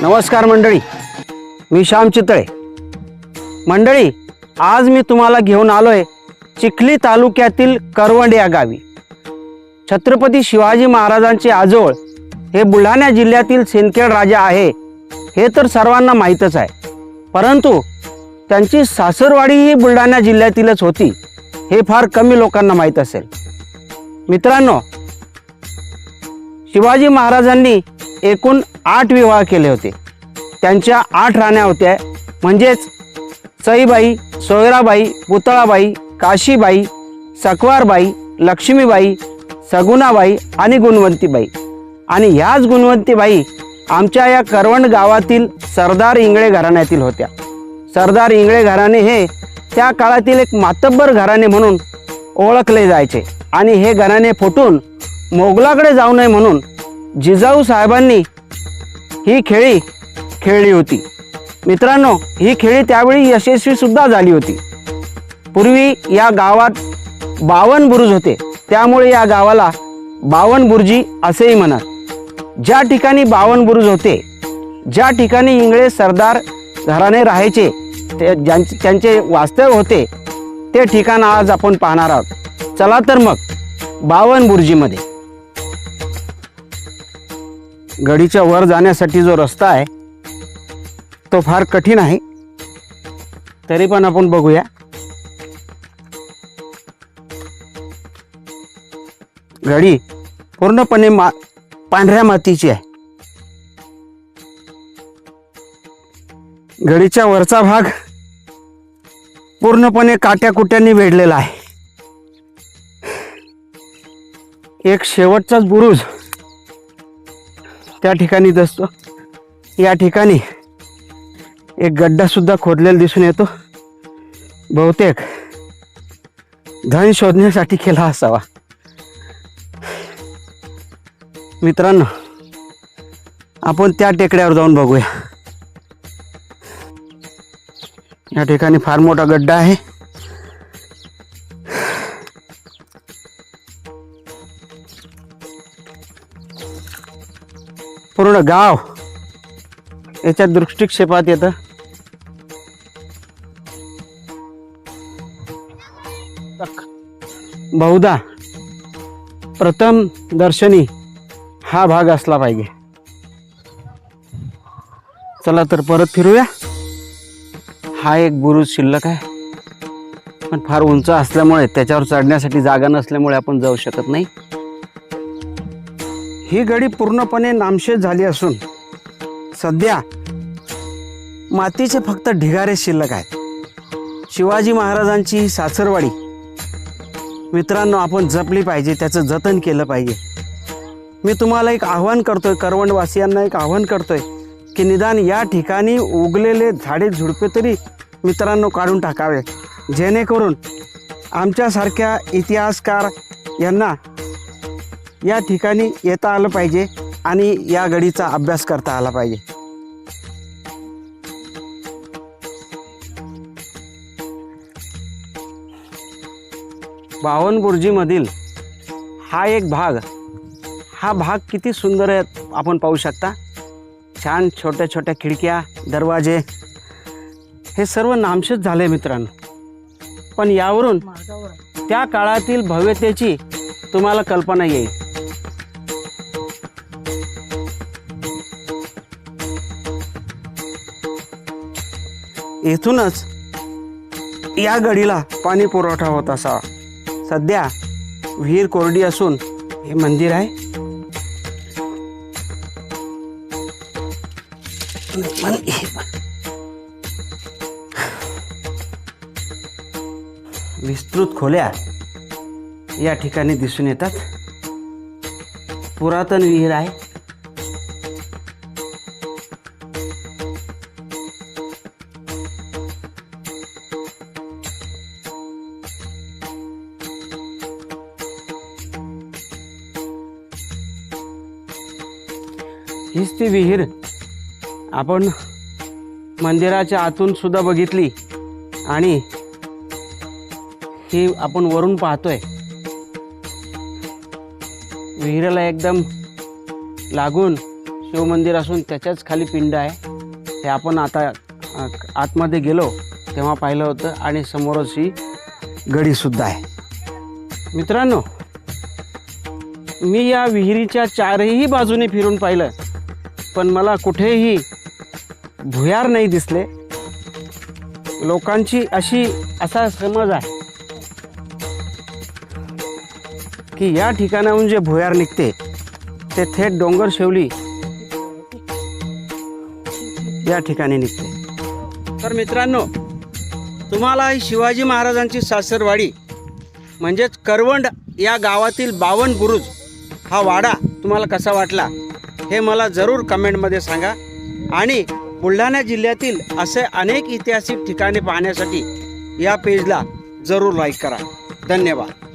नमस्कार मंडळी मी श्याम चितळे. मंडळी आज मी तुम्हाला घेऊन आलोय चिखली तालुक्यातील करवंड या गावी. छत्रपती शिवाजी महाराजांचे आजोळ हे बुलढाणा जिल्ह्यातील सिंदखेड राजा आहे हे तर सर्वांना माहीतच आहे. परंतु त्यांची सासरवाडी ही बुलढाणा जिल्ह्यातीलच होती हे फार कमी लोकांना माहीत असेल. मित्रांनो शिवाजी महाराजांनी एकूण आठ विवाह केले होते. त्यांच्या आठ राण्या होत्या. म्हणजेच सईबाई सोयराबाई पुतळाबाई काशीबाई सकवारबाई लक्ष्मीबाई सगुणाबाई आणि गुणवंतीबाई. आणि ह्याच गुणवंतीबाई आमच्या या करवंड गावातील सरदार इंगळे घराण्यातील होत्या. सरदार इंगळे घराणे हे त्या काळातील एक मातब्बर घराणे म्हणून ओळखले जायचे. आणि हे घराणे फुटून मोगलाकडे जाऊ नये म्हणून जिजाऊ साहेबांनी ही खेळी खेळली होती. मित्रांनो ही खेळी त्यावेळी यशस्वी सुद्धा झाली होती. पूर्वी या गावात बावन बुरुज होते. त्यामुळे या गावाला बावन बुर्जी असेही म्हणत. ज्या ठिकाणी बावन बुरुज होते ज्या ठिकाणी इंगळे सरदार घराणे राहायचे ते ज्यांचे त्यांचे वास्तव्य होते ते ठिकाण आज आपण पाहणार आहोत. चला तर मग बावन बुर्जीमध्ये. गडीच्या वर जाण्यासाठी जो रस्ता आहे तो फार कठीण आहे. तरी पण आपण बघूया. गडी पूर्णपणे मा पांढऱ्या मातीची आहे. गडीच्या वरचा भाग पूर्णपणे काट्याकुट्यांनी वेढलेला आहे. एक शेवटचाच बुरुज त्या ठिकाणी दिसतो या ठिकाणी एक गड्डा सुद्धा खोदलेला दिसून येतो. बहुतेक धन शोधण्यासाठी केला असावा. मित्रांनो आपण त्या टेकड्यावर जाऊन बघूया. या ठिकाणी फार मोठा गड्डा आहे. पूर्ण गाव याच्या दृष्टिक्षेपात येतं. बहुधा प्रथम दर्शनी हा भाग असला पाहिजे. चला तर परत फिरूया. हा एक बुरुज शिल्लक आहे. पण फार उंच असल्यामुळे त्याच्यावर चढण्यासाठी जागा नसल्यामुळे आपण जाऊ शकत नाही. ही गडी पूर्णपणे नामशेष झाली असून सध्या मातीचे फक्त ढिगारे शिल्लक आहेत. शिवाजी महाराजांची ही सासरवाडी मित्रांनो आपण जपली पाहिजे त्याचं जतन केलं पाहिजे. मी तुम्हाला एक आव्हान करतोय करवंडवासियांना एक आव्हान करतोय की निदान या ठिकाणी उगलेले झाडे झुडपे तरी मित्रांनो काढून टाकावे. जेणेकरून आमच्यासारख्या इतिहासकार यांना या ठिकाणी येता आलं पाहिजे आणि या गडीचा अभ्यास करता आला पाहिजे. बावनबुर्जीमधील हा एक भाग हा भाग किती सुंदर आहे आपण पाहू शकता. छान छोट्या छोट्या खिडक्या दरवाजे हे सर्व नामशेष झाले मित्रांनो. पण यावरून त्या काळातील भव्यतेची तुम्हाला कल्पना येईल. येथूनच या गडीला पाणी पुरवठा होत असावा सध्या विहीर कोरडी असून हे मंदिर आहे. विस्तृत खोल्या या ठिकाणी दिसून येतात. पुरातन विहीर आहे. हीच ती विहीर. आपण मंदिराच्या आतून सुद्धा बघितली आणि ही आपण वरून पाहतोय. विहिरीला एकदम लागून शिवमंदिर असून त्याच्याच खाली पिंड आहे. ते आपण आता आतमध्ये गेलो तेव्हा पाहिलं होतं आणि समोरच ही गडीसुद्धा आहे. मित्रांनो मी या विहिरीच्या चारही बाजूने फिरून पाहिलं. पण मला कुठेही भुयार नाही दिसले. लोकांची अशी असा समज आहे. की या ठिकाणाहून जे भुयार निघते ते थेट डोंगर शेवली या ठिकाणी निघते. तर मित्रांनो तुम्हाला ही शिवाजी महाराजांची सासरवाडी म्हणजेच करवंड या गावातील बावन बुरुज हा वाडा तुम्हाला कसा वाटला? हे मला जरूर कमेंटमध्ये सांगा. आणि बुलढाणा जिल्ह्यातील असे अनेक ऐतिहासिक ठिकाणे पाहण्यासाठी या पेजला जरूर लाईक करा. धन्यवाद.